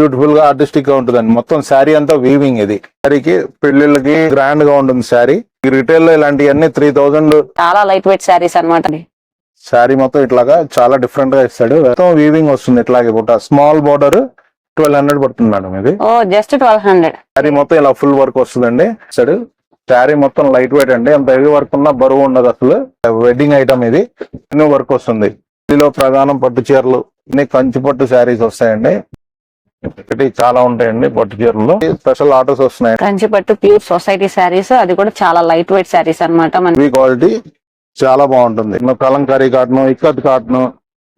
బ్యూటిఫుల్గా ఆర్టిస్టిక్గా ఉంటుందండి. మొత్తం శారీ అంతా వీవింగ్ ఇది. శారీకి పెళ్ళిళ్ళకి గ్రాండ్గా ఉంటుంది శారీ. ఈ రిటైల్లో ఇలాంటివన్నీ త్రీ థౌజండ్ చాలా లైట్ వెయిట్ శారీస్ అనమాట శారీ మొత్తం ఇట్లాగా చాలా డిఫరెంట్గా ఇస్తాడు. మొత్తం వీవింగ్ వస్తుంది ఇట్లాగే పుట్ట స్మాల్ బార్డర్ ట్వెల్వ్ హండ్రెడ్ పడుతుంది మేడం ఇది. ఓ జస్ట్ ట్వెల్వ్ హండ్రెడ్ శారీ మొత్తం ఇలా ఫుల్ వర్క్ వస్తుందండి. ఇస్తాడు. శారీ మొత్తం లైట్ వెయిట్ అండి. అంత హెవీ వర్క్ ఉన్నా బరువు ఉండదు అసలు. వెడ్డింగ్ ఐటమ్ ఇది. ఎన్నో వర్క్ వస్తుంది. ఇందులో ప్రధానం పట్టు చీరలు. కంచి పట్టు శారీస్ వస్తాయండి. ఒకటి చాలా ఉంటాయండి పట్టు చీరలు స్పెషల్ ఆర్డర్స్ వస్తున్నాయి. కంచిపట్టు ప్యూర్ సొసైటీ శారీస్ అది కూడా చాలా లైట్ వెయిట్ శారీస్ అనమాట క్వాలిటీ చాలా బాగుంటుంది. Kalamkari cotton ikat cotton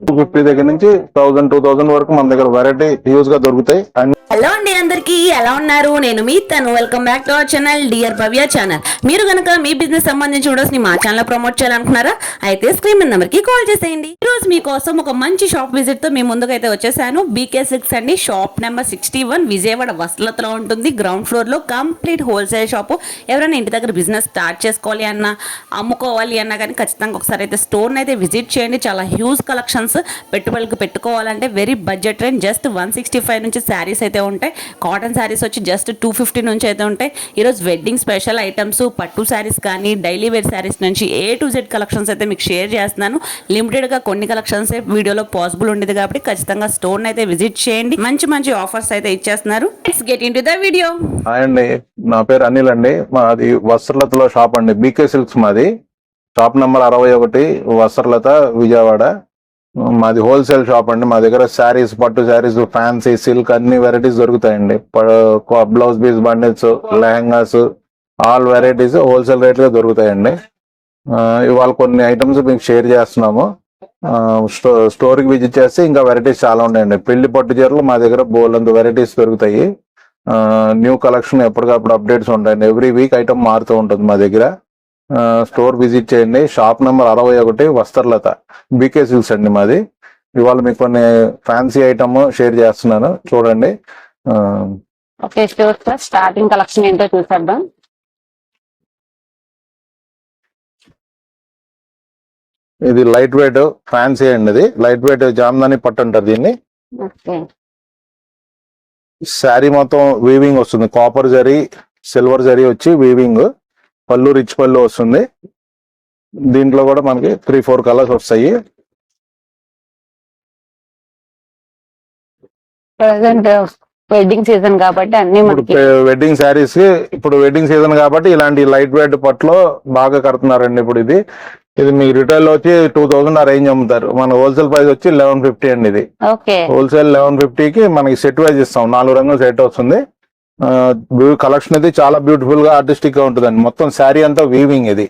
two fifty దగ్గర నుంచి థౌసండ్ టూ థౌసండ్ వరకు మన దగ్గర వెరైటీ యూజ్గా దొరుకుతాయి. అండ్ హలో అండి అందరికీ ఎలా ఉన్నారు? నేను మీ తను. Welcome back to our channel dear Bhavya channel మీరు కనుక మీ బిజినెస్ సంబంధించి వీడియోస్ని మా ఛానల్ ప్రమోట్ చేయాలనుకున్నారా అయితే స్క్రీన్ మీద నెంబర్కి కాల్ చేసేయండి. ఈ రోజు మీకోసం ఒక మంచి షాప్ విజిట్తో మీ ముందుకైతే వచ్చేసాను. బీకే సిక్స్ అండి. Shop number sixty one Vijayawada వసలతలో ఉంటుంది. గ్రౌండ్ ఫ్లోర్లో కంప్లీట్ హోల్సేల్ షాప్ ఎవరైనా ఇంటి దగ్గర బిజినెస్ స్టార్ట్ చేసుకోవాలి అన్నా అమ్ముకోవాలి అన్నా కానీ ఖచ్చితంగా ఒకసారి అయితే స్టోర్ అయితే విజిట్ చేయండి. చాలా హ్యూజ్ కలెక్షన్స్ పెట్టుబడులకు పెట్టుకోవాలంటే very budget range just one sixty five నుంచి శారీస్ అయితే ఉంటాయి. కాటన్ శారీస్ వచ్చి జస్ట్ టూ ఫిఫ్టీ నుంచి అయితే ఉంటాయి. ఈరోజు వెడ్డింగ్ స్పెషల్ ఐటమ్స్ పట్టు శారీస్ కానీ డైలీ వేర్ శారీస్ నుంచి ఏ టు జెడ్ కలెక్షన్స్ అయితే మీకు షేర్ చేస్తున్నాను. లిమిటెడ్గా కొన్ని కలెక్షన్స్ వీడియోలో పాసిబుల్ ఉండేది కాబట్టి ఖచ్చితంగా స్టోర్ అయితే విజిట్ చేయండి. మంచి మంచి ఆఫర్స్ అయితే ఇచ్చేస్తున్నారు. Let's get into the video అండి నా పేరు అనిల్ అండి. మాది వస్త్రలతలో షాప్ అండి. బీకే సిల్క్స్ మాది. షాప్ నంబర్ అరవై ఒకటి వస్త్రలత విజయవాడ. మాది హోల్సేల్ షాప్ అండి. మా దగ్గర శారీస్ పట్టు శారీస్ ఫ్యాన్సీ సిల్క్ అన్ని వెరైటీస్ దొరుకుతాయండి. Blouse piece bundles lehengas all varieties wholesale రేట్లో దొరుకుతాయండి. ఇవాళ కొన్ని ఐటమ్స్ మీకు షేర్ చేస్తున్నాము. స్టో స్టోర్కి విజిట్ చేస్తే ఇంకా వెరైటీస్ చాలా ఉన్నాయండి. పెళ్ళి పట్టు చీరలు మా దగ్గర బోల్డ్ వెరైటీస్ దొరుకుతాయి. న్యూ కలెక్షన్ ఎప్పటికప్పుడు అప్డేట్స్ ఉంటాయండి. ఎవ్రీ వీక్ ఐటమ్ మారుతూ ఉంటుంది మా దగ్గర. స్టోర్ విజిట్ చేయండి. షాప్ నెంబర్ అరవై ఒకటి వస్త్రలత. బీకే సిల్క్స్ అండి మాది. ఇవాళ మీకు కొన్ని ఫ్యాన్సీ ఐటమ్ షేర్ చేస్తున్నాను. చూడండి. స్టార్టింగ్ కలెక్షన్ ఏంటో చూసేద్దాం. ఇది లైట్ వెయిట్ ఫ్యాన్సీ అండి ఇది. లైట్ వెయిట్ జామ్దాని పట్టు అంటారు దీన్ని. శారీ మొత్తం వీవింగ్ వస్తుంది. కాపర్ జరీ సిల్వర్ జరీ వచ్చి వీవింగ్ పళ్ళు రిచ్ పళ్ళు వస్తుంది. దీంట్లో కూడా మనకి త్రీ ఫోర్ కలర్స్ వస్తాయి. ప్రజెంట్ వెడ్డింగ్ సీజన్ కాబట్టి అన్ని ఇప్పుడు వెడ్డింగ్ శారీస్ ఇప్పుడు వెడ్డింగ్ సీజన్ కాబట్టి ఇలాంటి లైట్ వెయిట్ పట్టులో బాగా కడుతున్నారండి ఇప్పుడు ఇది. ఇది మీకు రిటైల్లో వచ్చి టూ థౌసండ్ ఆ రేంజ్ అమ్ముతారు. మన హోల్సేల్ ప్రైస్ వచ్చి లెవెన్ ఫిఫ్టీ అండి ఇది. హోల్సేల్ లెవెన్ ఫిఫ్టీకి మనకి సెట్ వైజ్ ఇస్తాం. నాలుగు రంగుల సెట్ వస్తుంది. కలెక్షన్ ఇది చాలా బ్యూటిఫుల్గా ఆర్టిస్టిక్గా ఉంటుందండి. మొత్తం శారీ అంతా వీవింగ్ ఇది.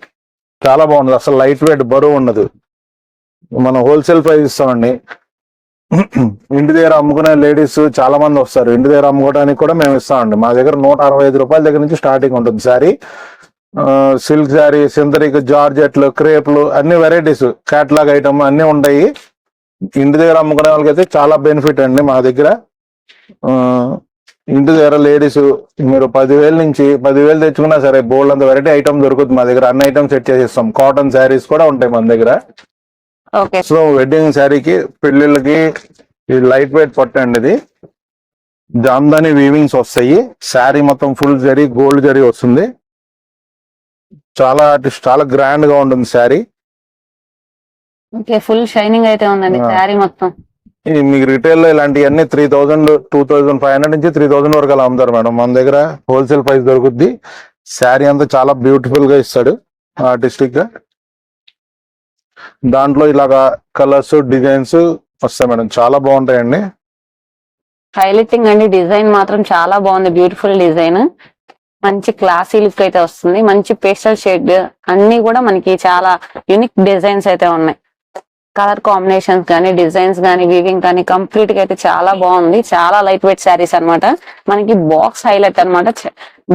చాలా బాగుంది. అసలు లైట్ వెయిట్ బరువు ఉండదు. మనం హోల్సేల్ ప్రైస్ ఇస్తామండి. ఇంటి దగ్గర అమ్ముకునే లేడీస్ చాలా మంది వస్తారు. ఇంటి దగ్గర అమ్ముకోవడానికి కూడా మేము ఇస్తామండి. మా దగ్గర నూట అరవై ఐదు రూపాయల దగ్గర నుంచి స్టార్టింగ్ ఉంటుంది శారీ. సిల్క్ శారీ సింథరిక్ జార్జెట్లు క్రేప్లు అన్ని వెరైటీస్ క్యాట్లాగ్ ఐటమ్ అన్ని ఉంటాయి. ఇంటి దగ్గర అమ్ముకునే వాళ్ళకైతే చాలా బెనిఫిట్ అండి మా దగ్గర. ఇంటి దగ్గర లేడీస్ మీరు పదివేల నుంచి పదివేలు తెచ్చుకున్నా సరే బోల్డ్ అంత వెరైటీ ఐటమ్ దొరుకుతుంది మా దగ్గర. అన్ని ఐటమ్ సెట్ చేసిస్తాం. కాటన్ శారీస్ కూడా ఉంటాయి మన దగ్గర. సో వెడ్డింగ్ శారీకి పెళ్ళిళ్ళకి ఇది లైట్ వెయిట్ పట్టు అండి ఇది. జామ్దాని వీవింగ్స్ వస్తాయి. శారీ మొత్తం ఫుల్ జరీ గోల్డ్ జరీ వస్తుంది. చాలా చాలా గ్రాండ్గా ఉంటుంది శారీ ఓకే ఫుల్ షైనింగ్ అయితే ఉందండి. శారీ మొత్తం. ఇది మీకు రిటైల్లో ఇలాంటివన్నీ three thousand two thousand five hundred నుంచి త్రీ థౌసండ్ వరకు అలా అమ్ముతారు మేడం. మన దగ్గర హోల్సేల్ ప్రైస్ దొరుకుద్ది. శారీ అంతా చాలా బ్యూటిఫుల్గా ఇస్తాడు ఆర్టిస్టిక్గా. దాంట్లో ఇలాగా కలర్స్ డిజైన్స్ వస్తాయి మేడం. చాలా బాగుంటాయండి. హైలైటింగ్ అండి. డిజైన్ మాత్రం చాలా బాగుంది. Beautiful design. మంచి క్లాసీ లుక్ అయితే వస్తుంది. మంచి పేస్టల్ షేడ్ అన్ని కూడా మనకి చాలా యూనిక్ డిజైన్స్ అయితే ఉన్నాయి. కలర్ కాంబినేషన్స్ కానీ డిజైన్స్ కానీ వీవింగ్ కానీ కంప్లీట్గా అయితే చాలా బాగుంది. చాలా లైట్ వెయిట్ శారీస్ అన్నమాట. మనకి బాక్స్ హైలైట్ అనమాట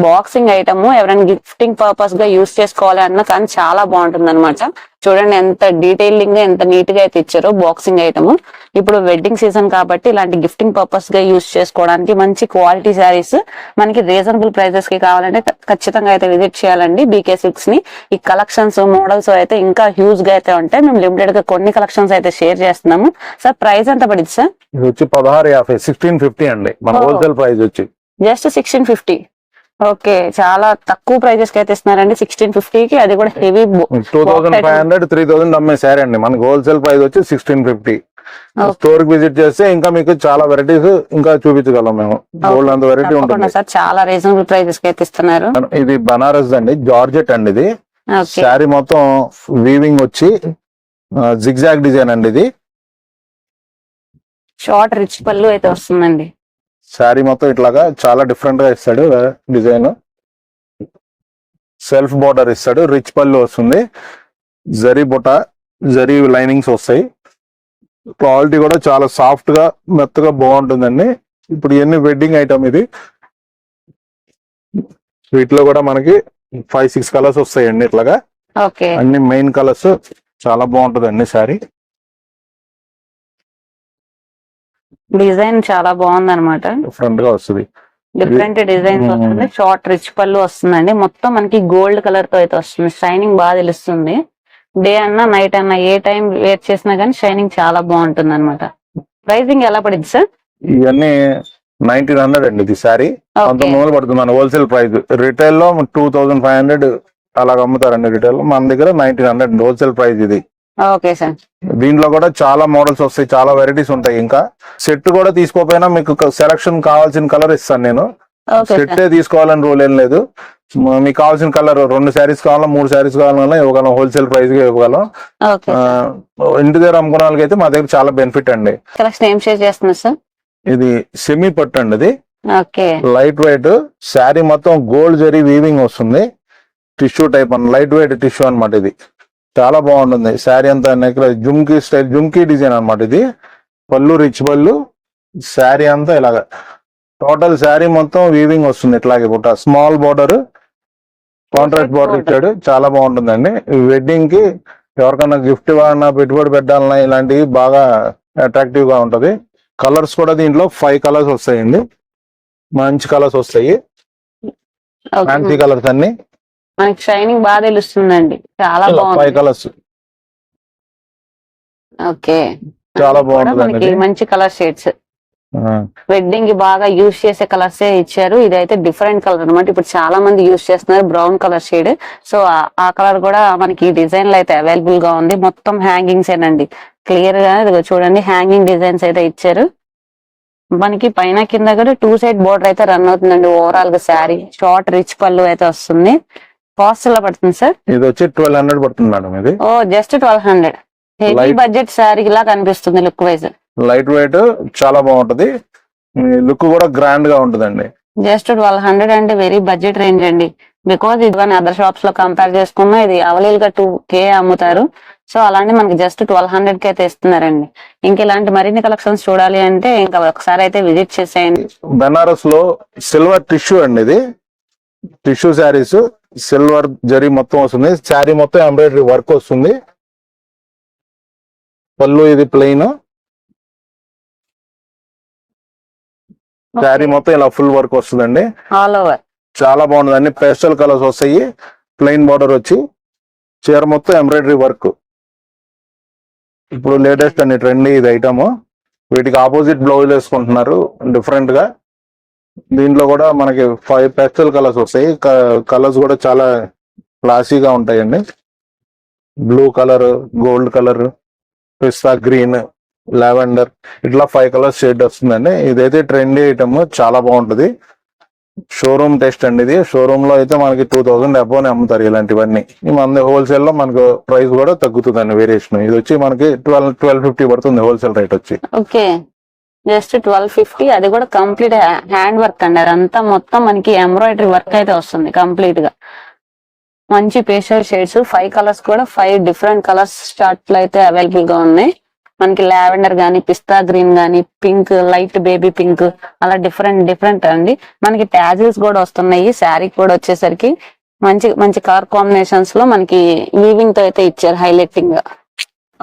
బాక్సింగ్ ఐటమ్ ఎవరైనా గిఫ్టింగ్ పర్పస్గా యూస్ చేసుకోవాలి అన్న కానీ చాలా బాగుంటుంది అనమాట చూడండి ఎంత డీటెయిలింగ్గా ఎంత నీట్గా అయితే ఇచ్చారో బాక్సింగ్ ఐటమ్. ఇప్పుడు వెడ్డింగ్ సీజన్ కాబట్టి ఇలాంటి గిఫ్టింగ్ పర్పస్గా యూస్ చేసుకోవడానికి మంచి క్వాలిటీ శారీస్ మనకి రీజనబుల్ ప్రైజెస్కి కావాలంటే ఖచ్చితంగా అయితే విజిట్ చేయాలండి బీకే సిక్స్ని. ఈ కలెక్షన్స్ మోడల్స్ అయితే ఇంకా హ్యూజ్గా అయితే ఉంటాయి. మేము లిమిటెడ్గా కొన్ని కలెక్షన్స్ అయితే షేర్ చేస్తున్నాము. సార్ ప్రైస్ ఎంత పడింది సార్ ఇది వచ్చి పదహారు యాభై సిక్స్టీన్ ఫిఫ్టీ అండి. మన. హోల్సేల్ ప్రైస్ వచ్చి. జస్ట్ సిక్స్టీన్ ఫిఫ్టీ ఓకే చాలా తక్కువ ప్రైజెస్కి అయితే ఇస్తున్నారండి. సిక్స్టీన్ ఫిఫ్టీ కి అది కూడా heavy two thousand five hundred three thousand అమ్మే శారీ అండి. మనకి హోల్సేల్ ప్రైస్ వచ్చి సిక్స్టీన్ ఫిఫ్టీ. స్టోర్కి విజిట్ చేస్తే ఇంకా మీకు చాలా వెరైటీస్ ఇంకా చూపించగలం మేము. గోల్డ్ అంత వెరైటీ ఉంటుంది. సార్ చాలా రీజనబుల్ ప్రైజెస్కి అయితే ఇస్తున్నారు. ఇది బనారస్ అండి జార్జెట్ అండి ఇది. శారీ మొత్తం వీవింగ్ వచ్చి జిగ్జాగ్ డిజైన్ అండి ఇది. షార్ట్ రిచ్ పళ్ళు అయితే వస్తుందండి. శారీ మొత్తం ఇట్లాగా చాలా డిఫరెంట్గా ఇస్తాడు డిజైన్ సెల్ఫ్ బోర్డర్ ఇస్తాడు రిచ్ పళ్ళు వస్తుంది. జరీ బుట్ట జరీ లైనింగ్స్ వస్తాయి. క్వాలిటీ కూడా చాలా సాఫ్ట్గా మెత్తగా బాగుంటుందండి. ఇప్పుడు ఇవన్నీ వెడ్డింగ్ ఐటమ్ ఇది? వీటిలో కూడా మనకి ఫైవ్ సిక్స్ కలర్స్ వస్తాయండి ఇట్లాగా. అన్ని మెయిన్ కలర్స్ చాలా బాగుంటుంది అండి శారీ. డిజైన్ చాలా బాగుంది అనమాట డిఫరెంట్గా వస్తుంది. Different designs. వస్తుంది. షార్ట్ రిచ్ పళ్ళు వస్తుందండి. మొత్తం మనకి గోల్డ్ కలర్తో అయితే వస్తుంది. షైనింగ్ బాగా తెలుస్తుంది. డే అన్నా నైట్ అన్నా ఏ టైం వేర్ చేసినా కానీ షైనింగ్ చాలా బాగుంటుంది అనమాట ప్రైసింగ్ ఎలా పడింది సార్ ఇవన్నీ నైన్టీన్ హండ్రెడ్ అండి ఇది ఓకే పంతొమ్మిది వందలు పడుతుంది మన హోల్సేల్ ప్రైస్ రిటైల్లో టూ థౌసండ్ ఫైవ్ హండ్రెడ్ అలాగ అమ్ముతారండి రిటైల్ మన దగ్గర నైన్టీన్ హండ్రెడ్ హోల్సేల్ ప్రైస్ ఇది. Okay sir. దీంట్లో కూడా చాలా మోడల్స్ వస్తాయి చాలా వెరైటీస్ ఉంటాయి. ఇంకా సెట్ కూడా తీసుకోపోయినా మీకు సెలక్షన్ కావాల్సిన కలర్ ఇస్తాను నేను. ఓకే సెట్ సార్ తీసుకోవాలని రూల్ ఏం లేదు. మీకు కావాల్సిన కలర్ రెండు శారీస్ కావాలా మూడు శారీస్ కావాలన్నా ఇవ్వగలం హోల్సేల్ ప్రైస్గా ఇవ్వగలం. ఇంటి దగ్గర అమ్ముకున్న వాళ్ళకి అయితే మా దగ్గర చాలా బెనిఫిట్ అండి. ఇది సెమీ పట్టు అండి ఇది. లైట్ వెయిట్ శారీ మొత్తం గోల్డ్ జరీ వీవింగ్ వస్తుంది. టిష్యూ టైప్ అన్న లైట్ వెయిట్ టిష్యూ అన్నమాట ఇది. చాలా బాగుంటుంది. శారీ అంతా necklace jhumki style jhumki design అన్నమాట ఇది. పళ్ళు రిచ్ పళ్ళు శారీ అంతా ఇలాగ. టోటల్ శారీ మొత్తం వీవింగ్ వస్తుంది ఇట్లాగే పుట్ట స్మాల్ బార్డర్ కాంట్రాక్ట్ బార్డర్ ఇచ్చాడు. చాలా బాగుంటుందండి. వెడ్డింగ్కి ఎవరికైనా గిఫ్ట్ ఇవ్వాలన్నా పెట్టుబడి పెట్టాలన్నా ఇలాంటివి బాగా అట్రాక్టివ్గా ఉంటది. కలర్స్ కూడా దీంట్లో ఫైవ్ కలర్స్ వస్తాయండి. మంచి కలర్స్ వస్తాయి. ఫ్యాన్సీ కలర్స్ అన్ని. మనకి షైనింగ్ బాగా తెలుస్తుందండి. చాలా బాగుంది. కలర్స్. ఓకే. చాలా ఇది. మంచి కలర్ షేడ్స్. వెడ్డింగ్కి బాగా యూస్ చేసే కలర్స్ ఇచ్చారు. ఇదైతే డిఫరెంట్ కలర్ అన్నమాట. ఇప్పుడు చాలా మంది యూస్ చేస్తున్నారు బ్రౌన్ కలర్ షేడ్. సో ఆ కలర్ కూడా మనకి డిజైన్లో అయితే అవైలబుల్గా ఉంది. మొత్తం హ్యాంగింగ్స్ ఏనండి. క్లియర్గా ఇదిగో చూడండి. హ్యాంగింగ్ డిజైన్స్ అయితే ఇచ్చారు. మనకి పైన కింద కూడా టూ సైడ్ బోర్డర్ అయితే రన్ అవుతుందండి. ఓవరాల్గా శారీ. షార్ట్ రిచ్ పళ్ళు అయితే వస్తుంది. కాస్ట్ ఎలా పడుతుంది సార్ ఇది వచ్చి ట్వెల్వ్ హండ్రెడ్ పడుతుంది మేడం ఇది. ఓ just twelve hundred heavy budget sari లా కనిపిస్తుంది లుక్ వైజ్ లైట్ వెయిట్ చాలా బాగుంటది. లుక్ కూడా గ్రాండ్గా ఉంటుందండి. జస్ట్ ట్వెల్వ్ హండ్రెడ్ అంటే వెరీ బడ్జెట్ రేంజ్ అండి. బికాజ్ ఇది కానీ అదర్ షాప్స్లో కంపేర్ చేసుకున్నా ఇది అవలీల్గా టూ కే అమ్ముతారు. సో అలాంటి మనకి జస్ట్ ట్వెల్వ్ హండ్రెడ్కి అయితే ఇస్తున్నారండి ఇంక ఇలాంటి మరిన్ని కలెక్షన్స్ చూడాలి అంటే ఇంకా ఒకసారి అయితే విజిట్ చేసేయండి. బెనారస్లో సిల్వర్ టిష్యూ అండి ఇది. టిష్యూ శారీస్ సిల్వర్ జరీ మొత్తం వస్తుంది. శారీ మొత్తం ఎంబ్రాయిడరీ వర్క్ వస్తుంది. పళ్ళు ఇది ప్లెయిన్ శారీ మొత్తం ఇలా ఫుల్ వర్క్ వస్తుందండి. చాలా బాగుంటుంది అన్ని పేస్టల్ కలర్స్ వస్తాయి. ప్లెయిన్ బార్డర్ వచ్చి. చీర మొత్తం ఎంబ్రాయిడరీ వర్క్ ఇప్పుడు లేటెస్ట్ అండి ట్రెండ్ ఇది ఐటమ్ వీటికి ఆపోజిట్ బ్లౌజ్ వేసుకుంటున్నారు. డిఫరెంట్గా. దీంట్లో కూడా మనకి ఫైవ్ పెస్టల్ కలర్స్ వస్తాయి. కలర్స్ కూడా చాలా క్లాసీగా ఉంటాయండి. Blue colour gold colour pista green lavender ఇట్లా ఫైవ్ కలర్స్ షేడ్ వస్తుందండి. ఇదైతే ట్రెండీ ఐటమ్ చాలా బాగుంటది. షోరూమ్ టెస్ట్ అండి ఇది. షోరూమ్లో అయితే మనకి టూ థౌసండ్ అబోనే అమ్ముతారు ఇలాంటివన్నీ. మన హోల్సేల్లో మనకు ప్రైస్ కూడా తగ్గుతుందండి వేరియేషన్ ఇది వచ్చి మనకి ట్వెల్వ్ ట్వెల్వ్ ఫిఫ్టీ పడుతుంది హోల్సేల్ రేట్ వచ్చి. ఓకే. జస్ట్ ట్వెల్వ్ ఫిఫ్టీ అది కూడా కంప్లీట్ హ్యాండ్ వర్క్ అండి. అదంతా మొత్తం మనకి ఎంబ్రాయిడరీ వర్క్ అయితే వస్తుంది కంప్లీట్గా. మంచి పేస్టల్ షేడ్స్ ఫైవ్ కలర్స్ కూడా ఫైవ్ డిఫరెంట్ కలర్స్ షార్ట్లో అయితే అవైలబుల్గా ఉన్నాయి. మనకి లావెండర్ గానీ పిస్తా గ్రీన్ గానీ పింక్ లైట్ బేబీ పింక్ అలా డిఫరెంట్ డిఫరెంట్ అండి. మనకి ట్యాజిల్స్ కూడా వస్తున్నాయి. శారీ కూడా వచ్చేసరికి మంచి మంచి కలర్ కాంబినేషన్స్లో మనకి వీవింగ్తో అయితే ఇచ్చారు హైలైటింగ్గా.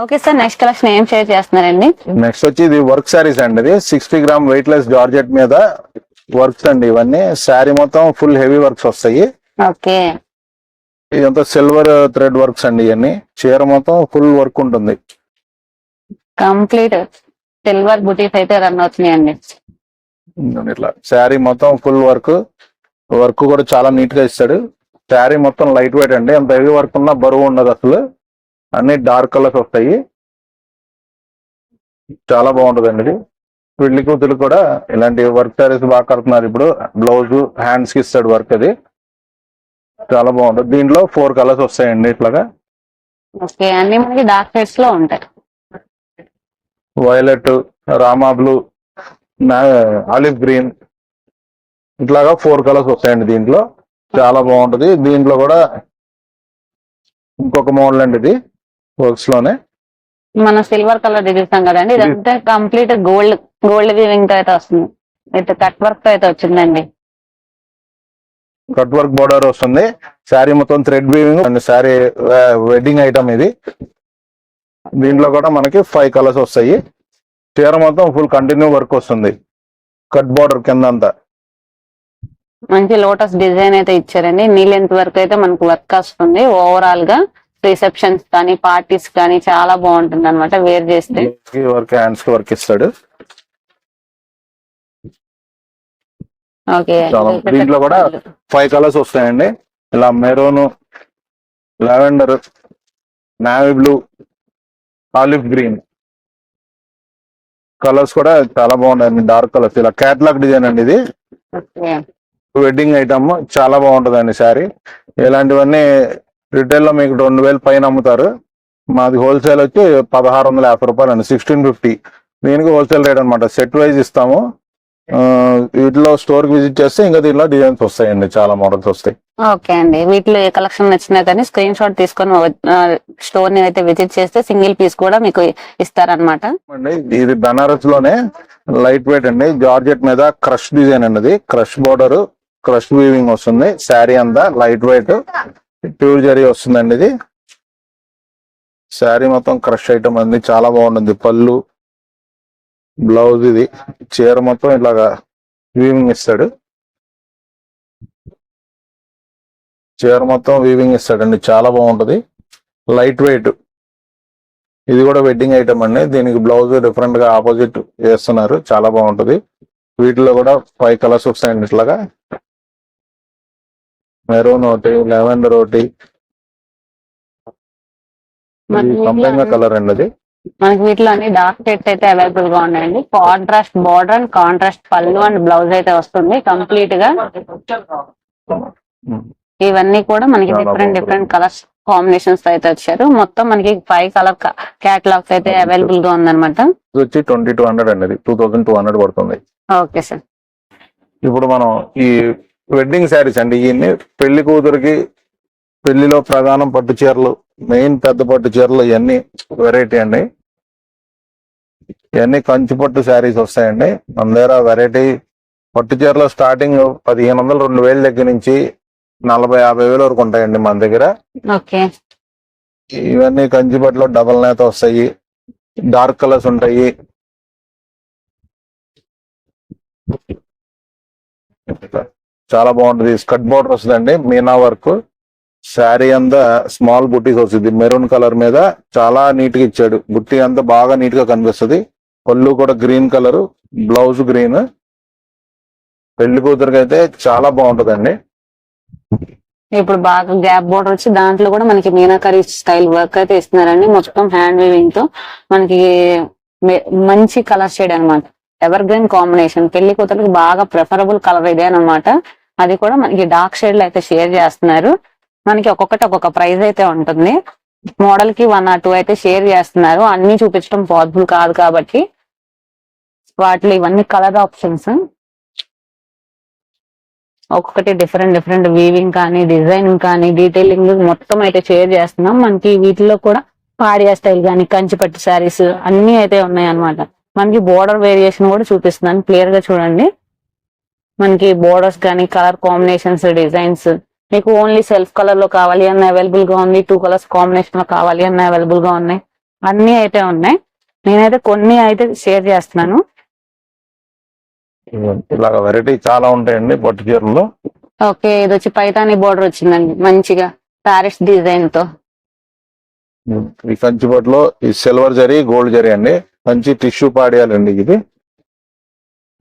ఓకే సార్ నెక్స్ట్ కలెక్షన్ ఏం షేర్ చేస్తున్నారండి? నెక్స్ట్ వచ్చి ఇది వర్క్ శారీస్ అండి ఇది. Sixty gram weight less georgette మీద వర్క్స్ అండి ఇవన్నీ. శారీ మొత్తం ఫుల్ హెవీ వర్క్స్ వస్తాయి. ఓకే. ఇదంతా సిల్వర్ థ్రెడ్ వర్క్స్ అండి ఇవన్నీ. చీర మొత్తం ఫుల్ వర్క్ ఉంటుంది. కంప్లీట్ సిల్వర్ బుటీస్ అయితే రన్ అవుతున్నాయండి. ఇట్లా. శారీ మొత్తం ఫుల్ వర్క్ వర్క్ కూడా చాలా నీట్గా ఇస్తాడు. శారీ మొత్తం లైట్ వెయిట్ అండి. అంత హెవీ వర్క్ ఉన్నా బరువు ఉండదు అసలు. అన్ని డార్క్ కలర్స్ వస్తాయి. చాలా బాగుంటుంది అండి ఇది. పెళ్ళి కూతురు కూడా ఇలాంటి వర్క్ శారీస్ బాగా కడుతున్నారు ఇప్పుడు. బ్లౌజ్ హ్యాండ్స్కి ఇస్తాడు వర్క్ అది. చాలా బాగుంటుంది. దీంట్లో ఫోర్ కలర్స్ వస్తాయండి ఇట్లాగా. ఓకే అన్ని మనకి డార్క్ షేడ్స్లో ఉంటాయి. Violet rama blue olive green ఇట్లాగా ఫోర్ కలర్స్ వస్తాయండి దీంట్లో. చాలా బాగుంటది. దీంట్లో కూడా ఇంకొక మోడల్ అండి ఇది. వర్క్స్లోనే? మన సిల్వర్ కలర్ చూసాం కదండి. ఇదంతా కంప్లీట్ గోల్డ్ గోల్డ్ వీవింగ్తో అయితే వస్తుంది. విత్ కట్ వర్క్తో అయితే వచ్చిందండి. కట్ వర్క్ బోర్డర్ వస్తుంది. శారీ మొత్తం thread weaving and sari wedding item ఇది. దీంట్లో కూడా మనకి ఫైవ్ కలర్స్ వస్తాయి. చీర మొత్తం ఫుల్ కంటిన్యూ వర్క్ వస్తుంది. కట్ బోర్డర్ కింద అంతా మంచి లోటస్ డిజైన్ అయితే ఇచ్చారండి. నీ లెంత్ వరకు అయితే మనకు వర్క్ వస్తుంది. ఓవరాల్గా రిసెప్షన్స్ కానీ పార్టీస్ కానీ చాలా బాగుంటుంది అనమాట వేర్ చేస్తే. వర్క్ హ్యాండ్స్కి వర్క్ ఇస్తాడు. ఓకే. దీంట్లో కూడా ఫైవ్ కలర్స్ వస్తాయండి. ఇలా maroon lavender navy blue olive green colours కూడా చాలా బాగున్నాయండి డార్క్ కలర్స్ ఇలా క్యాట్లాగ్ డిజైన్ అండి ఇది. వెడ్డింగ్ ఐటమ్ చాలా బాగుంటుందండి శారీ. ఇలాంటివన్నీ రిటైల్లో మీకు రెండు వేలు పైన అమ్ముతారు. మాది హోల్సేల్ వచ్చి పదహారు వందల యాభై రూపాయలు అండి. సిక్స్టీన్ ఫిఫ్టీ దీనికి హోల్సేల్ రేట్ అనమాట సెట్ వైజ్ ఇస్తాము. వీటిలో స్టోర్ విజిట్ చేస్తే ఇంకా దీనిలో డిజైన్స్ వస్తాయండి. చాలా మోడల్స్ వస్తాయి. ఓకే అండి. వీటిలో ఏ కలెక్షన్ నచ్చినా కానీ స్క్రీన్ షాట్ తీసుకొని స్టోర్ని అయితే విజిట్ చేస్తే సింగిల్ పీస్ కూడా మీకు ఇస్తారనమాట ఇది బనారస్లోనే లైట్ వెయిట్ అండి. జార్జెట్ మీద క్రష్ డిజైన్ అండి క్రష్ బోర్డర్ క్రష్ వీవింగ్ వస్తుంది. శారీ అంతా లైట్ వెయిట్ ప్యూర్ జరీ వస్తుందండి ఇది. శారీ మొత్తం క్రష్ ఐటమ్ అండి. చాలా బాగుంటుంది. పళ్ళు బ్లౌజ్ ఇది. చీర మొత్తం ఇలాగా వీవింగ్ ఇస్తాడు. చీర మొత్తం వీవింగ్ ఇస్తాడండి. చాలా బాగుంటుంది. లైట్ వెయిట్ ఇది కూడా వెడ్డింగ్ ఐటమ్ అండి. దీనికి బ్లౌజ్ డిఫరెంట్గా ఆపోజిట్ వేస్తున్నారు చాలా బాగుంటుంది. వీటిలో కూడా ఫైవ్ కలర్స్ వస్తాయండి ఇట్లాగా. మెరూన్ ఒకటి లెవెండర్ ఒకటి. కలర్ అండి అది మనకి వీటిలో అన్ని డార్క్ షేడ్స్ అయితే అవైలబుల్గా ఉన్నాయండి. కాంట్రాస్ట్ బార్డర్ అండ్ కాంట్రాస్ట్ పళ్ళు అండ్ బ్లౌజ్ అయితే వస్తుంది. కంప్లీట్గా. ఇవన్నీ కూడా మనకి డిఫరెంట్. డిఫరెంట్ కలర్స్ కాంబినేషన్స్ అయితే వచ్చారు. మొత్తం మనకి ఫైవ్ కలర్ క్యాటలాగ్స్ అయితే అవైలబుల్గా ఉందన్నమాట. వచ్చి twenty two hundred two thousand two hundred పడుతుంది. ఓకే సార్ ఇప్పుడు మనం ఈ వెడ్డింగ్ శారీస్ అండి. ఇవన్నీ పెళ్ళి కూతురికి పెళ్ళిలో ప్రధానం పట్టు చీరలు మెయిన్ పెద్ద పట్టు చీరలు ఇవన్నీ వెరైటీ అండి. ఇవన్నీ కంచి పట్టు శారీస్ వస్తాయండి. మన దగ్గర వెరైటీ పట్టు చీరలో స్టార్టింగ్ పదిహేను వందలు రెండు వేల దగ్గర నుంచి నలభై యాభై వేల వరకు ఉంటాయండి మన దగ్గర. ఇవన్నీ కంచి పట్టులో డబల్ నేత వస్తాయి. డార్క్ కలర్స్ ఉంటాయి. చాలా బాగుంటుంది. స్కట్ బార్డర్ వస్తుందండి. మీనా వర్క్. శారీ అంతా స్మాల్ బుట్టీస్ వస్తుంది. మెరూన్ కలర్ మీద చాలా నీట్గా ఇచ్చాడు. బుట్టి అంతా బాగా నీట్గా కనిపిస్తుంది. పళ్ళు కూడా గ్రీన్ కలర్. Blouse green. పెళ్ళి కూతురికి అయితే చాలా బాగుంటదండి. ఇప్పుడు బాగా గ్యాప్ బోర్డర్ వచ్చి దాంట్లో కూడా మనకి మీనాకరీ స్టైల్ వర్క్ అయితే ఇస్తున్నారండి. మొత్తం హ్యాండ్ వీవింగ్తో మనకి మంచి కలర్ షేడ్ అనమాట ఎవర్ గ్రీన్ కాంబినేషన్ పెళ్ళి కూతురికి బాగా ప్రిఫరబుల్ కలర్ ఇదే అన్నమాట. అది కూడా మనకి డార్క్ షేడ్లో అయితే షేర్ చేస్తున్నారు. మనకి ఒక్కొక్కటి ఒక్కొక్క ప్రైస్ అయితే ఉంటుంది. మోడల్కి వన్ ఆర్ టూ అయితే షేర్ చేస్తున్నారు. అన్ని చూపించడం పాసిబుల్ కాదు కాబట్టి వాటిలో ఇవన్నీ కలర్ ఆప్షన్స్ ఒక్కొక్కటి డిఫరెంట్ డిఫరెంట్ వీవింగ్ కానీ డిజైనింగ్ కానీ డీటెయిలింగ్ మొత్తం అయితే షేర్ చేస్తున్నాం. మనకి వీటిలో కూడా పాడియా స్టైల్ కానీ కంచిపట్టు శారీస్ అన్ని అయితే ఉన్నాయి అన్నమాట మనకి బోర్డర్ వేరియేషన్ కూడా చూపిస్తున్నాను. క్లియర్గా చూడండి. మనకి బోర్డర్స్ కానీ కలర్ కాంబినేషన్స్ డిజైన్స్ మీకు ఓన్లీ సెల్ఫ్ కలర్లో కావాలి అన్న అవైలబుల్గా ఉంది టూ కలర్స్ కాంబినేషన్లో కావాలి అన్న అవైలబుల్గా ఉన్నాయి. అన్ని అయితే ఉన్నాయి. నేనైతే కొన్ని అయితే షేర్ చేస్తున్నాను. ఇలాగ వెరైటీ చాలా ఉంటాయండి పట్టు చీరల్లో ఓకే ఇది వచ్చి పైతాని బోర్డర్ వచ్చిందండి మంచిగా ప్యారిస్ డిజైన్తో. ఈ కంచి పట్టులో ఈ సిల్వర్ జరీ గోల్డ్ జరీ అండి. కంచి టిష్యూ పాడియాలండి ఇది.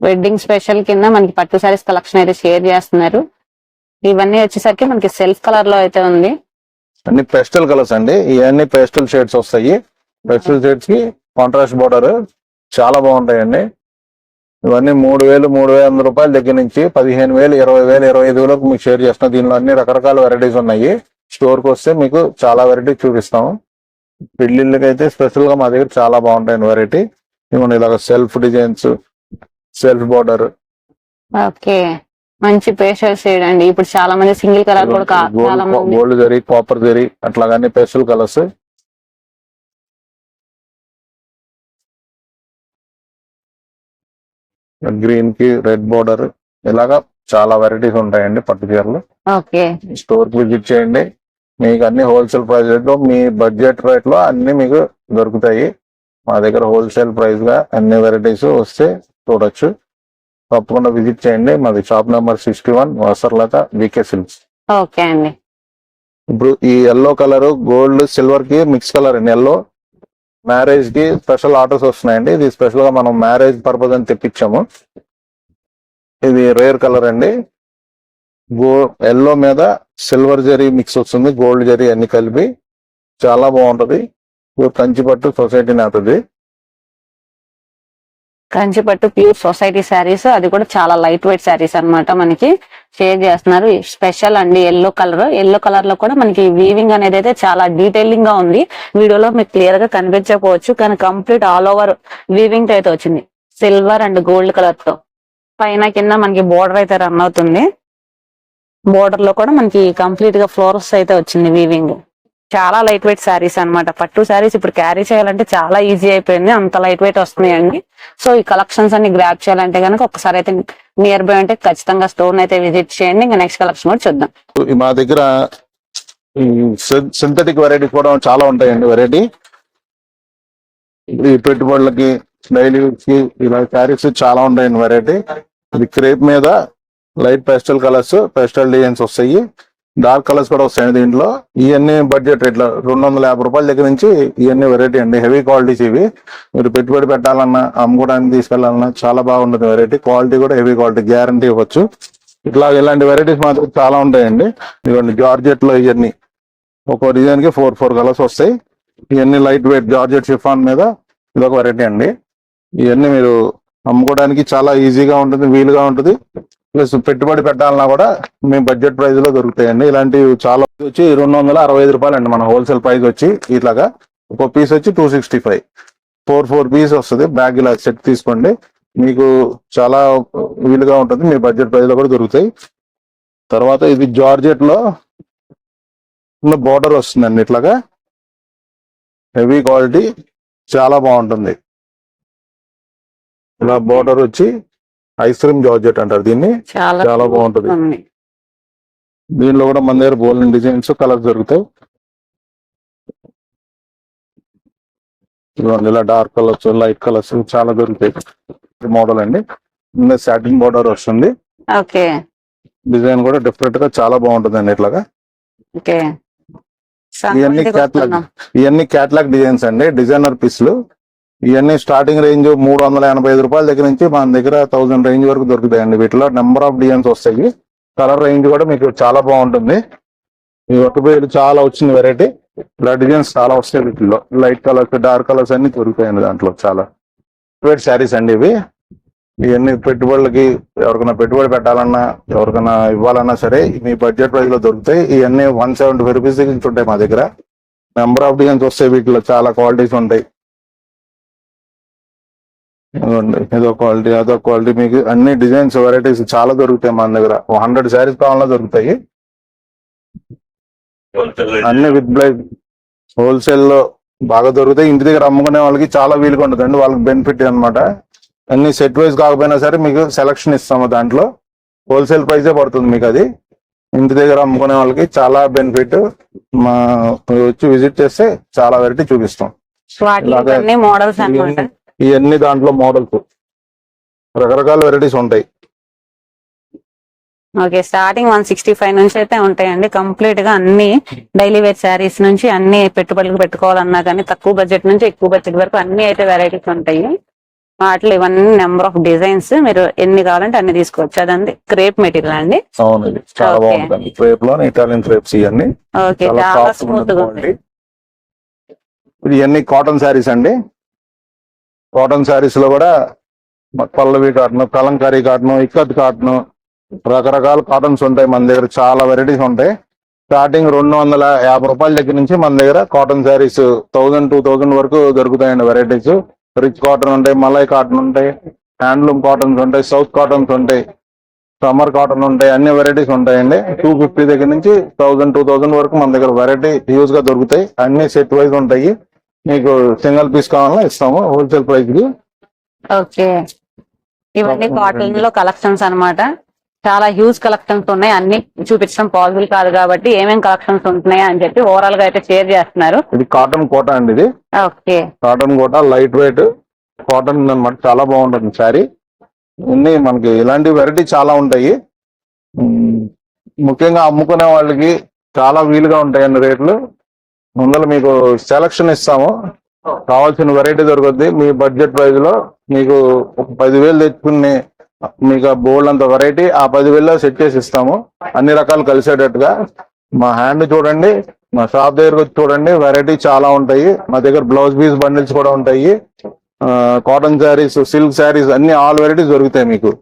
వెడ్డింగ్ స్పెషల్ కింద మనకి పట్టు సారీస్ కలెక్షన్ అయితే షేర్ చేస్తున్నారు. ఇవన్నీ వచ్చేసరికి మనకి సెల్ఫ్ కలర్లో అయితే ఉంది. అన్ని పేస్టల్ కలర్స్ అండి. ఇవన్నీ పేస్టల్ షేడ్స్ వస్తాయి. పెస్టల్ షేడ్స్కి కాంట్రాస్ట్ బోర్డర్ చాలా బాగుంటాయండి. ఇవన్నీ మూడు వేలు మూడు వేల వంద రూపాయల దగ్గర నుంచి పదిహేను వేలు ఇరవై వేలు ఇరవై ఐదు వేలకు మీకు షేర్ చేస్తున్నాం. దీనిలో అన్ని రకరకాల వెరైటీస్ ఉన్నాయి. స్టోర్కి వస్తే మీకు చాలా వెరైటీ చూపిస్తాము. పెళ్ళిళ్ళకి అయితే స్పెషల్గా మా దగ్గర చాలా బాగుంటాయండి వెరైటీ. ఇవ్వండి ఇలాగ self designs self border. Okay. మంచి షేడ్ అండి ఇప్పుడు చాలా మంది సింగిల్ కలర్ కూడా కా- చాలా మంది గోల్డ్ జరీ కాపర్ జరీ అట్లాగన్ని పెస్టల్ కలర్స్. గ్రీన్కి రెడ్ బోర్డర్. ఇలాగా చాలా వెరైటీస్ ఉంటాయండి పట్టు చీరలు స్టోర్కి విజిట్ చేయండి. మీకు అన్ని హోల్సేల్ ప్రైస్లో మీ బడ్జెట్ రేట్లో అన్ని మీకు దొరుకుతాయి. మా దగ్గర హోల్సేల్ ప్రైస్గా అన్ని వెరైటీస్ వస్తే చూడొచ్చు తప్పకుండా విజిట్ చేయండి. మాది shop number sixty one వసర్లత VK silks okay అండి. ఇప్పుడు ఈ ఎల్లో కలర్ గోల్డ్ సిల్వర్కి మిక్స్ కలర్ అండి. ఎల్లో మ్యారేజ్కి స్పెషల్ ఆర్డర్స్ వస్తున్నాయండి. ఇది స్పెషల్గా మనం మ్యారేజ్ పర్పస్ అని తెప్పించాము. ఇది రేర్ కలర్ అండి. గో ఎల్లో మీద సిల్వర్ జరీ మిక్స్ వస్తుంది. గోల్డ్ జరీ అన్ని కలిపి. చాలా బాగుంటది. కంచిపట్టు సొసైటీ నేతది. కంచిపట్టు ప్యూర్ సొసైటీ శారీస్. అది కూడా చాలా లైట్ వెయిట్ శారీస్ అన్నమాట మనకి. షేర్ చేస్తున్నారు. స్పెషల్ అండి ఎల్లో కలర్. ఎల్లో కలర్లో కూడా మనకి వీవింగ్ అనేది అయితే చాలా డీటెయిలింగ్గా ఉంది. వీడియోలో మీకు క్లియర్గా కనిపించకపోవచ్చు. కానీ కంప్లీట్ ఆల్ ఓవర్ వీవింగ్తో అయితే వచ్చింది. సిల్వర్ అండ్ గోల్డ్ కలర్తో. పైన కింద మనకి బోర్డర్ అయితే రన్ అవుతుంది. బోర్డర్లో కూడా మనకి కంప్లీట్గా ఫ్లోరస్ అయితే వచ్చింది వీవింగ్. చాలా లైట్ వెయిట్ శారీస్ అన్నమాట. పట్టు శారీస్ ఇప్పుడు క్యారీ చేయాలంటే చాలా ఈజీ అయిపోయింది. అంత లైట్ వెయిట్ వస్తున్నాయండి. సో ఈ కలెక్షన్స్ అన్ని గ్రాప్ చేయాలంటే కనుక ఒకసారి అయితే నియర్ బై అంటే ఖచ్చితంగా స్టోర్ అయితే విజిట్ చేయండి. ఇంకా నెక్స్ట్ కలెక్షన్ కూడా చూద్దాం. మా దగ్గర సింథటిక్ వెరైటీ కూడా చాలా ఉంటాయండి వెరైటీ ఈ పెట్టుబడులకి డైలీ కి ఇలా శారీస్ చాలా ఉంటాయండి వెరైటీ ఇది క్రేప్ మీద light pastel colours pastel designs వస్తాయి. డార్క్ కలర్స్ కూడా వస్తాయండి దీంట్లో. ఇవన్నీ బడ్జెట్ ఇట్లా రెండు వందల యాభై రూపాయల దగ్గర నుంచి ఇవన్నీ వెరైటీ అండి. హెవీ క్వాలిటీస్ ఇవి. మీరు పెట్టుబడి పెట్టాలన్నా అమ్ముకోవడానికి తీసుకెళ్ళాలన్నా చాలా బాగుంటుంది వెరైటీ క్వాలిటీ కూడా హెవీ క్వాలిటీ గ్యారంటీ ఇవ్వచ్చు. ఇట్లా ఇలాంటి వెరైటీస్ మాత్రం చాలా ఉంటాయండి. ఇవన్నీ జార్జెట్లో ఇవన్నీ ఒక్కో డిజైన్కి ఫోర్ ఫోర్ కలర్స్ వస్తాయి. ఇవన్నీ లైట్ వెయిట్ జార్జెట్ షిఫాన్ మీద ఇదొక వెరైటీ అండి. ఇవన్నీ మీరు అమ్ముకోవడానికి చాలా ఈజీగా ఉంటుంది వీలుగా ఉంటుంది. ప్లస్ పెట్టుబడి పెట్టాలన్నా కూడా మీ బడ్జెట్ ప్రైస్లో దొరుకుతాయండి. ఇలాంటివి చాలా వచ్చి రెండు వందల అరవై ఐదు రూపాయలు అండి మన హోల్సేల్ ప్రైస్ వచ్చి ఇట్లాగా. ఒక పీస్ వచ్చి two sixty five four four piece వస్తుంది. బ్యాగ్ ఇలా సెట్ తీసుకోండి. మీకు చాలా వీలుగా ఉంటుంది. మీ బడ్జెట్ ప్రైస్లో కూడా దొరుకుతాయి. తర్వాత ఇది జార్జెట్లో బోర్డర్ వస్తుందండి ఇట్లాగా. హెవీ క్వాలిటీ చాలా బాగుంటుంది. ఇలా బోర్డర్ వచ్చి ఐస్ క్రీమ్ జార్జెట్ అంటారు దీన్ని. చాలా బాగుంటది. దీనిలో కూడా మన దగ్గర బోల్డెన్ డిజైన్స్ కలర్స్ దొరుకుతాయి. ఇదిగోండి ఇలా డార్క్ కలర్స్ లైట్ కలర్స్ చాలా దొరుకుతాయి. మోడల్ అండి. సాటిన్ బోర్డర్ వస్తుంది. ఓకే. డిజైన్ కూడా డిఫరెంట్గా చాలా బాగుంటుంది అండి ఇట్లాగా ఇవన్నీ క్యాట్లాగ్. ఇవన్నీ క్యాట్లాగ్ డిజైన్స్ అండి. డిజైనర్ పీస్లు. ఇవన్నీ స్టార్టింగ్ రేంజ్ మూడు వందల ఎనభై ఐదు రూపాయల దగ్గర నుంచి మన దగ్గర థౌసండ్ రేంజ్ వరకు దొరుకుతాయండి. వీటిలో నెంబర్ ఆఫ్ డిజైన్స్ వస్తాయి. కలర్ రేంజ్ కూడా మీకు చాలా బాగుంటుంది. ఈ ఒక్క పేరు చాలా వచ్చింది వెరైటీ. ఇలా డిజైన్స్ చాలా వస్తాయి వీటిలో లైట్ కలర్స్ డార్క్ కలర్స్ అన్ని దొరుకుతాయండి దాంట్లో చాలా. ప్రైవేట్ శారీస్ అండి ఇవి. ఇవన్నీ పెట్టుబడులకి ఎవరికైనా పెట్టుబడి పెట్టాలన్నా ఎవరికైనా ఇవ్వాలన్నా సరే మీ బడ్జెట్ ప్రైస్లో దొరుకుతాయి. ఇవన్నీ వన్ సెవెంటీ ఫైవ్ రూపీస్ ఉంటాయి మా దగ్గర. నెంబర్ ఆఫ్ డిజైన్స్ వస్తాయి వీటిలో. చాలా క్వాలిటీస్ ఉంటాయి. ఇదో క్వాలిటీ అదో క్వాలిటీ మీకు అన్ని డిజైన్స్ వెరైటీస్ చాలా దొరుకుతాయి మన దగ్గర. హండ్రెడ్ శారీస్ కావాలన్నా దొరుకుతాయి. అన్ని విత్ బ్లైజ్ హోల్సేల్లో బాగా దొరుకుతాయి. ఇంటి దగ్గర అమ్ముకునే వాళ్ళకి చాలా వీలుగా ఉంటుందండి వాళ్ళకి బెనిఫిట్ అన్నమాట. అన్ని సెట్ వైజ్ కాకపోయినా సరే మీకు సెలక్షన్ ఇస్తాము దాంట్లో. హోల్సేల్ ప్రైజే పడుతుంది మీకు అది. ఇంటి దగ్గర అమ్ముకునే వాళ్ళకి చాలా బెనిఫిట్ మా వచ్చి విజిట్ చేస్తే చాలా వెరైటీ చూపిస్తాం. మోడల్స్ ఇవన్నీ- దాంట్లో మోడల్స్ రకరకాల వెరైటీస్ ఉంటాయి. Okay starting one sixty five నుంచి అయితే ఉంటాయండి. కంప్లీట్గా అన్ని డైలీ వేర్ శారీస్ నుంచి అన్ని పెట్టుబడులకు పెట్టుకోవాలన్నా కానీ తక్కువ బడ్జెట్ నుంచి ఎక్కువ బడ్జెట్ వరకు అన్ని అయితే వెరైటీస్ ఉంటాయి. వాటిలో ఇవన్నీ నెంబర్ ఆఫ్ డిజైన్స్ మీరు ఎన్ని కావాలంటే అన్ని తీసుకోవచ్చు. అదండి క్రేప్ మెటీరియల్ అండి. అవును ఇది చాలా Okay. బాగుంటుంది. క్రేప్లో ఇటాలియన్ క్రేప్స్ ఇవన్నీ. ఓకే చాలా స్మూత్గా ఇవన్నీ కాటన్ శారీస్ అండి. కాటన్ శారీస్లో కూడా Pallavi cotton Kalamkari cotton ikat cotton రకరకాల కాటన్స్ ఉంటాయి మన దగ్గర. చాలా వెరైటీస్ ఉంటాయి. స్టార్టింగ్ రెండు వందల యాభై రూపాయల దగ్గర నుంచి మన దగ్గర cotton sarees thousand two thousand వరకు దొరుకుతాయండి వెరైటీస్ రిచ్ కాటన్ ఉంటాయి మలై కాటన్ ఉంటాయి హ్యాండ్లూమ్ కాటన్స్ ఉంటాయి సౌత్ కాటన్స్ ఉంటాయి సమ్మర్ కాటన్ ఉంటాయి అన్ని వెరైటీస్ ఉంటాయండి. టూ ఫిఫ్టీ దగ్గర నుంచి థౌసండ్ టూ థౌజండ్ వరకు మన దగ్గర వెరైటీ యూజ్గా దొరుకుతాయి. అన్ని సెట్ వైజ్ ఉంటాయి. మీకు సింగిల్ పీస్ కావాలన్నా ఇస్తాము హోల్సేల్ ప్రైస్కి. ఓకే. ఇవన్నీ. కాటన్లో కలెక్షన్స్ అన్నమాట. చాలా హ్యూజ్ కలెక్షన్స్ ఉన్నాయి. అన్ని చూపించడం పాసిబుల్ కాదు కాబట్టి ఏమేం కలెక్షన్స్ ఉంటున్నాయి అని చెప్పి ఓవరాల్గా అయితే షేర్ చేస్తున్నారు. ఇది కాటన్ కోట అండి ఇది. Okay. Cotton Kota light weight cotton అన్నమాట చాలా బాగుంటుంది శారీ. ఇన్ని మనకి ఇలాంటి వెరైటీ చాలా ఉంటాయి. ముఖ్యంగా అమ్ముకునే వాళ్ళకి చాలా వీలుగా ఉంటాయండి రేట్లు. ముందర మీకు సెలక్షన్ ఇస్తాము. కావాల్సిన వెరైటీ దొరుకుద్ది. మీ బడ్జెట్ ప్రైస్లో మీకు పదివేలు తెచ్చుకుని మీకు బోల్డ్ అంత వెరైటీ ఆ పదివేల్లో సెట్ చేసి ఇస్తాము. అన్ని రకాలు కలిసేటట్టుగా. మా హ్యాండ్ చూడండి మా షాప్ దగ్గరకు వచ్చి చూడండి. వెరైటీ చాలా ఉంటాయి. మా దగ్గర బ్లౌజ్ పీస్ బండిల్స్ కూడా ఉంటాయి. కాటన్ శారీస్ సిల్క్ శారీస్ అన్ని ఆల్ వెరైటీస్ దొరుకుతాయి మీకు.